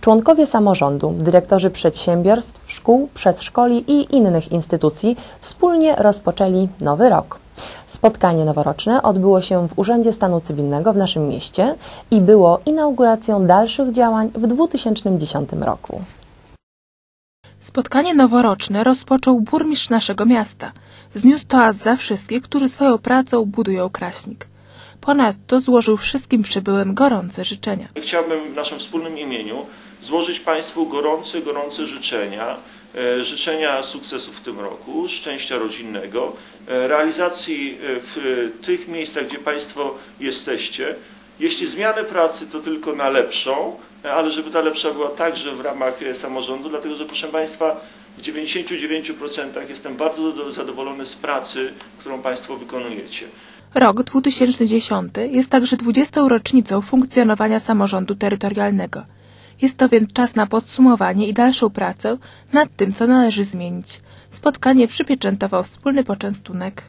Członkowie samorządu, dyrektorzy przedsiębiorstw, szkół, przedszkoli i innych instytucji wspólnie rozpoczęli nowy rok. Spotkanie noworoczne odbyło się w Urzędzie Stanu Cywilnego w naszym mieście i było inauguracją dalszych działań w 2010 roku. Spotkanie noworoczne rozpoczął burmistrz naszego miasta. Wzniósł toast za wszystkich, którzy swoją pracą budują Kraśnik. Ponadto złożył wszystkim przybyłym gorące życzenia. Chciałbym w naszym wspólnym imieniu złożyć Państwu gorące, gorące życzenia. E, Życzenia sukcesów w tym roku, szczęścia rodzinnego, e, realizacji e, w tych miejscach, gdzie Państwo jesteście. Jeśli zmiany pracy, to tylko na lepszą, ale żeby ta lepsza była także w ramach samorządu, dlatego że proszę Państwa, w 99% jestem bardzo do- zadowolony z pracy, którą Państwo wykonujecie. Rok 2010 jest także 20. rocznicą funkcjonowania samorządu terytorialnego. Jest to więc czas na podsumowanie i dalszą pracę nad tym, co należy zmienić. Spotkanie przypieczętował wspólny poczęstunek.